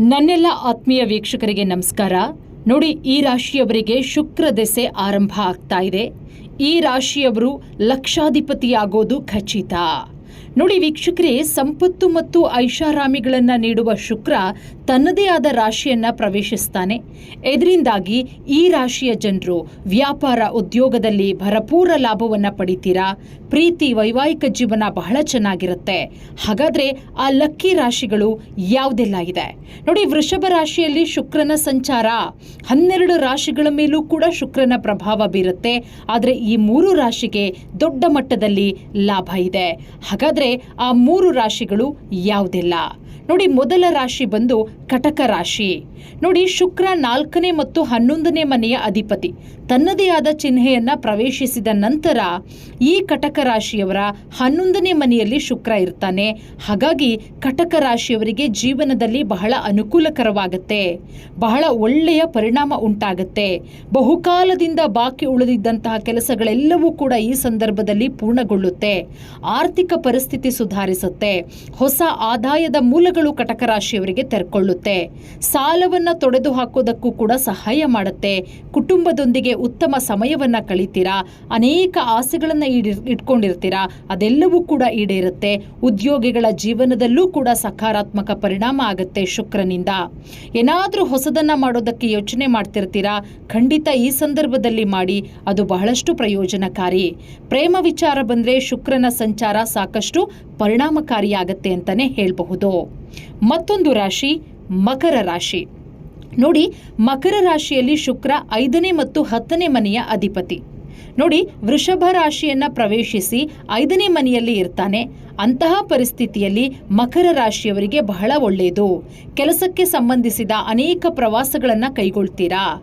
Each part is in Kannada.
ನನ್ನೆಲ್ಲ ಆತ್ಮೀಯ ವೀಕ್ಷಕರಿಗೆ ನಮಸ್ಕಾರ. ನೋಡಿ, ಈ ರಾಶಿಯವರಿಗೆ ಶುಕ್ರ ದೆಸೆ ಆರಂಭ ಆಗ್ತಾ ಇದೆ. ಈ ರಾಶಿಯವರು ಲಕ್ಷಾಧಿಪತಿಯಾಗೋದು ಖಚಿತ. ನೋಡಿ ವೀಕ್ಷಕರೇ, ಸಂಪತ್ತು ಮತ್ತು ಐಷಾರಾಮಿಗಳನ್ನು ನೀಡುವ ಶುಕ್ರ ತನ್ನದೇ ಆದ ರಾಶಿಯನ್ನ ಪ್ರವೇಶಿಸ್ತಾನೆ. ಇದರಿಂದಾಗಿ ಈ ರಾಶಿಯ ಜನರು ವ್ಯಾಪಾರ ಉದ್ಯೋಗದಲ್ಲಿ ಭರಪೂರ ಲಾಭವನ್ನ ಪಡಿತೀರಾ? ಪ್ರೀತಿ ವೈವಾಹಿಕ ಜೀವನ ಬಹಳ ಚೆನ್ನಾಗಿರುತ್ತೆ. ಹಾಗಾದ್ರೆ ಆ ಲಕ್ಕಿ ರಾಶಿಗಳು ಯಾವುದೆಲ್ಲ ಇದೆ? ನೋಡಿ, ವೃಷಭ ರಾಶಿಯಲ್ಲಿ ಶುಕ್ರನ ಸಂಚಾರ. ಹನ್ನೆರಡು ರಾಶಿಗಳ ಮೇಲೂ ಕೂಡ ಶುಕ್ರನ ಪ್ರಭಾವ ಬೀರುತ್ತೆ. ಆದರೆ ಈ ಮೂರು ರಾಶಿಗೆ ದೊಡ್ಡ ಮಟ್ಟದಲ್ಲಿ ಲಾಭ ಇದೆ. ಹಾಗಾದ್ರೆ ಆ ಮೂರು ರಾಶಿಗಳು ಯಾವುದೆಲ್ಲ. ನೋಡಿ ಮೊದಲ ರಾಶಿ ಬಂದು ಕಟಕ ರಾಶಿ. ನೋಡಿ ಶುಕ್ರ ನಾಲ್ಕನೇ ಮತ್ತು ಹನ್ನೊಂದನೇ ಮನೆಯ ಅಧಿಪತಿ. ತನ್ನದೇ ಆದ ಚಿಹ್ನೆಯನ್ನ ಪ್ರವೇಶಿಸಿದ ನಂತರ ಈ ಕಟಕ ರಾಶಿಯವರ ಹನ್ನೊಂದನೇ ಮನೆಯಲ್ಲಿ ಶುಕ್ರ ಇರ್ತಾನೆ. ಹಾಗಾಗಿ ಕಟಕ ರಾಶಿಯವರಿಗೆ ಜೀವನದಲ್ಲಿ ಬಹಳ ಅನುಕೂಲಕರವಾಗುತ್ತೆ. ಬಹಳ ಒಳ್ಳೆಯ ಪರಿಣಾಮ ಉಂಟಾಗುತ್ತೆ. ಬಹುಕಾಲದಿಂದ ಬಾಕಿ ಉಳಿದಿದ್ದಂತಹ ಕೆಲಸಗಳೆಲ್ಲವೂ ಕೂಡ ಈ ಸಂದರ್ಭದಲ್ಲಿ ಪೂರ್ಣಗೊಳ್ಳುತ್ತೆ. ಆರ್ಥಿಕ ಪರಿಸ್ಥಿತಿ ಸುಧಾರಿಸುತ್ತೆ. ಹೊಸ ಆದಾಯದ ಮೂಲಗಳು ಕಟಕ ರಾಶಿಯವರಿಗೆ ತೆರೆಕೊಳ್ಳುತ್ತೆ. ಸಾಲವನ್ನ ತೊಡೆದು ಹಾಕೋದಕ್ಕೂ ಕೂಡ ಸಹಾಯ ಮಾಡುತ್ತೆ. ಕುಟುಂಬದೊಂದಿಗೆ ಉತ್ತಮ ಸಮಯವನ್ನ ಕಳಿತೀರಾ? ಅನೇಕ ಆಸೆಗಳನ್ನ ಈಡಿ, ಇಟ್ಕೊಂಡಿರ್ತೀರಾ? ಅದೆಲ್ಲವೂ ಕೂಡ ಈಡೇರುತ್ತೆ. ಉದ್ಯೋಗಿಗಳ ಜೀವನದಲ್ಲೂ ಕೂಡ ಸಕಾರಾತ್ಮಕ ಪರಿಣಾಮ ಆಗುತ್ತೆ ಶುಕ್ರನಿಂದ. ಏನಾದರೂ ಹೊಸದನ್ನ ಮಾಡೋದಕ್ಕೆ ಯೋಚನೆ ಮಾಡ್ತಿರ್ತೀರಾ? ಖಂಡಿತ ಈ ಸಂದರ್ಭದಲ್ಲಿ ಮಾಡಿ, ಅದು ಬಹಳಷ್ಟು ಪ್ರಯೋಜನಕಾರಿ. ಪ್ರೇಮ ವಿಚಾರ ಬಂದ್ರೆ ಶುಕ್ರನ ಸಂಚಾರ ಸಾಕಷ್ಟು ಪರಿಣಾಮಕಾರಿಯಾಗತ್ತೆ ಅಂತಾನೆ ಹೇಳಬಹುದು. ಮತ್ತೊಂದು ರಾಶಿ ಮಕರ ರಾಶಿ. ನೋಡಿ, ಮಕರ ರಾಶಿಯಲ್ಲಿ ಶುಕ್ರ ಐದನೇ ಮತ್ತು ಹತ್ತನೇ ಮನೆಯ ಅಧಿಪತಿ. ನೋಡಿ, ವೃಷಭ ರಾಶಿಯನ್ನ ಪ್ರವೇಶಿಸಿ ಐದನೇ ಮನೆಯಲ್ಲಿ ಇರ್ತಾನೆ. ಅಂತಹ ಪರಿಸ್ಥಿತಿಯಲ್ಲಿ ಮಕರ ರಾಶಿಯವರಿಗೆ ಬಹಳ ಒಳ್ಳೆಯದು ಕೆಲಸಕ್ಕೆ ಸಂಬಂಧಿಸಿದ ಅನೇಕ ಪ್ರವಾಸಗಳನ್ನು ಕೈಗೊಳ್ತೀರಾ?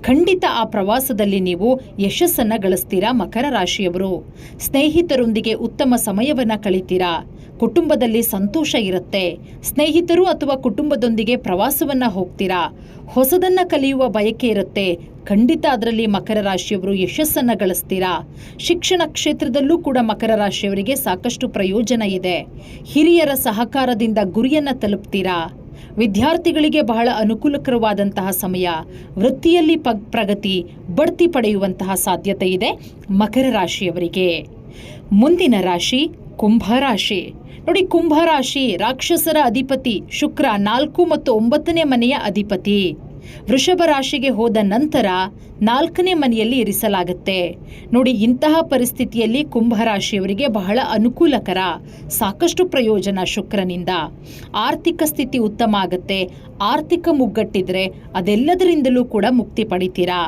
ಖಂಡಿತ ಆ ಪ್ರವಾಸದಲ್ಲಿ ನೀವು ಯಶಸ್ಸನ್ನ ಗಳಿಸ್ತೀರಾ ಮಕರ ರಾಶಿಯವರು. ಸ್ನೇಹಿತರೊಂದಿಗೆ ಉತ್ತಮ ಸಮಯವನ್ನ ಕಳಿತೀರಾ. ಕುಟುಂಬದಲ್ಲಿ ಸಂತೋಷ ಇರುತ್ತೆ. ಸ್ನೇಹಿತರು ಅಥವಾ ಕುಟುಂಬದೊಂದಿಗೆ ಪ್ರವಾಸವನ್ನ ಹೋಗ್ತೀರಾ. ಹೊಸದನ್ನ ಕಲಿಯುವ ಬಯಕೆ ಇರುತ್ತೆ. ಖಂಡಿತ ಅದರಲ್ಲಿ ಮಕರ ರಾಶಿಯವರು ಯಶಸ್ಸನ್ನ ಗಳಿಸ್ತೀರಾ. ಶಿಕ್ಷಣ ಕ್ಷೇತ್ರದಲ್ಲೂ ಕೂಡ ಮಕರ ರಾಶಿಯವರಿಗೆ ಸಾಕಷ್ಟು ಪ್ರಯೋಜನ ಇದೆ. ಹಿರಿಯರ ಸಹಕಾರದಿಂದ ಗುರಿಯನ್ನ ತಲುಪ್ತೀರಾ. ವಿದ್ಯಾರ್ಥಿಗಳಿಗೆ ಬಹಳ ಅನುಕೂಲಕರವಾದಂತಹ ಸಮಯ, ವೃತ್ತಿಯಲ್ಲಿ ಪ ಪ್ರಗತಿ, ಬಡ್ತಿ ಪಡೆಯುವಂತಹ ಸಾಧ್ಯತೆ ಇದೆ ಮಕರ ರಾಶಿಯವರಿಗೆ. ಮುಂದಿನ ರಾಶಿ ಕುಂಭ ರಾಶಿ. ನೋಡಿ, ಕುಂಭ ರಾಶಿ ರಾಕ್ಷಸರ ಅಧಿಪತಿ ಶುಕ್ರ ನಾಲ್ಕು ಮತ್ತು ಒಂಬತ್ತನೇ ಮನೆಯ ಅಧಿಪತಿ. ವೃಷಭ ರಾಶಿಗೆ ಹೋದ ನಂತರ ನಾಲ್ಕನೇ ಮನೆಯಲ್ಲಿ ಇರಿಸಲಾಗುತ್ತೆ. ನೋಡಿ, ಇಂತಹ ಪರಿಸ್ಥಿತಿಯಲ್ಲಿ ಕುಂಭ ರಾಶಿಯವರಿಗೆ ಬಹಳ ಅನುಕೂಲಕರ, ಸಾಕಷ್ಟು ಪ್ರಯೋಜನ ಶುಕ್ರನಿಂದ. ಆರ್ಥಿಕ ಸ್ಥಿತಿ ಉತ್ತಮ ಆಗುತ್ತೆ. ಆರ್ಥಿಕ ಮುಗ್ಗಟ್ಟಿದ್ರೆ ಅದೆಲ್ಲದರಿಂದಲೂ ಕೂಡ ಮುಕ್ತಿ ಪಡಿತೀರಾ?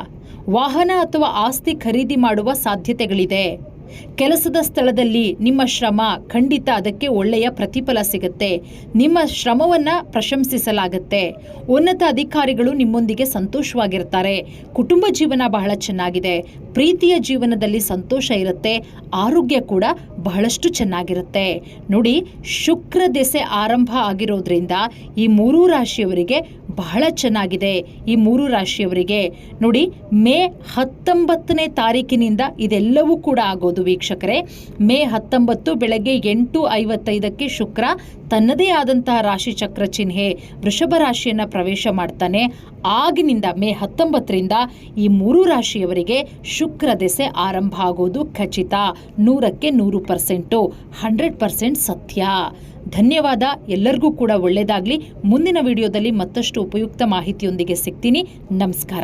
ವಾಹನ ಅಥವಾ ಆಸ್ತಿ ಖರೀದಿ ಮಾಡುವ ಸಾಧ್ಯತೆಗಳಿದೆ. ಕೆಲಸದ ಸ್ಥಳದಲ್ಲಿ ನಿಮ್ಮ ಶ್ರಮ ಖಂಡಿತ ಅದಕ್ಕೆ ಒಳ್ಳೆಯ ಪ್ರತಿಫಲ ಸಿಗುತ್ತೆ. ನಿಮ್ಮ ಶ್ರಮವನ್ನ ಪ್ರಶಂಸಿಸಲಾಗುತ್ತೆ. ಉನ್ನತ ಅಧಿಕಾರಿಗಳು ನಿಮ್ಮೊಂದಿಗೆ ಸಂತೋಷವಾಗಿರ್ತಾರೆ. ಕುಟುಂಬ ಜೀವನ ಬಹಳ ಚೆನ್ನಾಗಿದೆ. ಪ್ರೀತಿಯ ಜೀವನದಲ್ಲಿ ಸಂತೋಷ ಇರುತ್ತೆ. ಆರೋಗ್ಯ ಕೂಡ ಬಹಳಷ್ಟು ಚೆನ್ನಾಗಿರುತ್ತೆ. ನೋಡಿ, ಶುಕ್ರ ದೆಸೆ ಆರಂಭ ಆಗಿರೋದ್ರಿಂದ ಈ ಮೂರೂ ರಾಶಿಯವರಿಗೆ ಬಹಳ ಚೆನ್ನಾಗಿದೆ. ಈ ಮೂರು ರಾಶಿಯವರಿಗೆ ನೋಡಿ, ಮೇ ಹತ್ತೊಂಬತ್ತನೇ ತಾರೀಕಿನಿಂದ ಇದೆಲ್ಲವೂ ಕೂಡ ಆಗೋದು. ವೀಕ್ಷಕರೇ. ಮೇ ಹತ್ತೊಂಬತ್ತು ಬೆಳಗ್ಗೆ ಎಂಟು ಐವತ್ತೈದಕ್ಕೆ ಶುಕ್ರ ತನ್ನದೇ ಆದಂತಹ ರಾಶಿ ಚಕ್ರ ಚಿಹ್ನೆ ವೃಷಭ ರಾಶಿಯನ್ನ ಪ್ರವೇಶ ಮಾಡ್ತಾನೆ. ಆಗಿನಿಂದ ಮೇ ಹತ್ತೊಂಬತ್ತರಿಂದ ಈ ಮೂರು ರಾಶಿಯವರಿಗೆ ಶುಕ್ರ ದೆಸೆ ಆರಂಭ ಆಗೋದು ಖಚಿತ. ನೂರಕ್ಕೆ ನೂರು ಪರ್ಸೆಂಟು, ಹಂಡ್ರೆಡ್ ಪರ್ಸೆಂಟ್ ಸತ್ಯ. ಧನ್ಯವಾದ. ಎಲ್ಲರಿಗೂ ಕೂಡ ಒಳ್ಳೆಯದಾಗಲಿ ಮುಂದಿನ ವಿಡಿಯೋದಲ್ಲಿ ಮತ್ತಷ್ಟು ಉಪಯುಕ್ತ ಮಾಹಿತಿಯೊಂದಿಗೆ ಸಿಗ್ತೀನಿ. ನಮಸ್ಕಾರ.